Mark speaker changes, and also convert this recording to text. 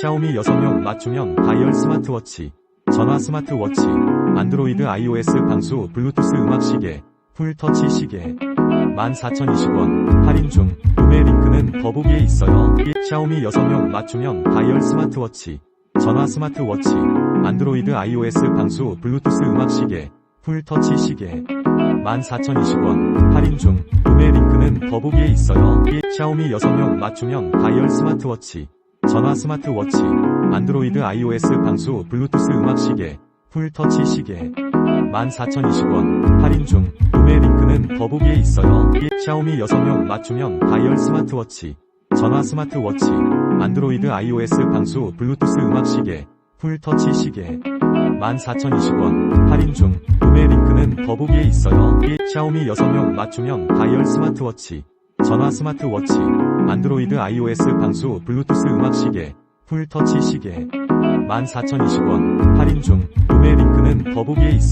Speaker 1: 샤오미 여성용 맞춤형 다이얼 스마트워치, 전화 스마트워치, 안드로이드 iOS 방수 블루투스 음악 시계, 풀터치 시계. 14,020원 할인 중 구매 링크는 더보기에 있어요. 샤오미 여성용 맞춤형 다이얼 스마트워치, 전화 스마트워치, 안드로이드 iOS 방수 블루투스 음악 시계, 풀터치 시계. 14,020원 할인 중 구매 링크는 더보기에 있어요. 샤오미 여성용 맞춤형 다이얼 스마트워치, 전화 스마트워치, 안드로이드 iOS 방수 블루투스 음악 시계, 풀터치 시계. 14,020원 할인 중 구매 링크는 더보기에 있어요. 샤오미 여성용 맞춤형 다이얼 스마트워치, 전화 스마트워치, 안드로이드 iOS 방수 블루투스 음악 시계, 풀터치 시계. 14,020원 할인 중 구매 링크는 더보기에 있어요. 샤오미 여성용 맞춤형 다이얼 스마트워치, 전화 스마트워치, 안드로이드 iOS 방수 블루투스 음악 시계, 풀터치 시계. 14,020원 할인 중 구매 링크는 더보기에 있어요.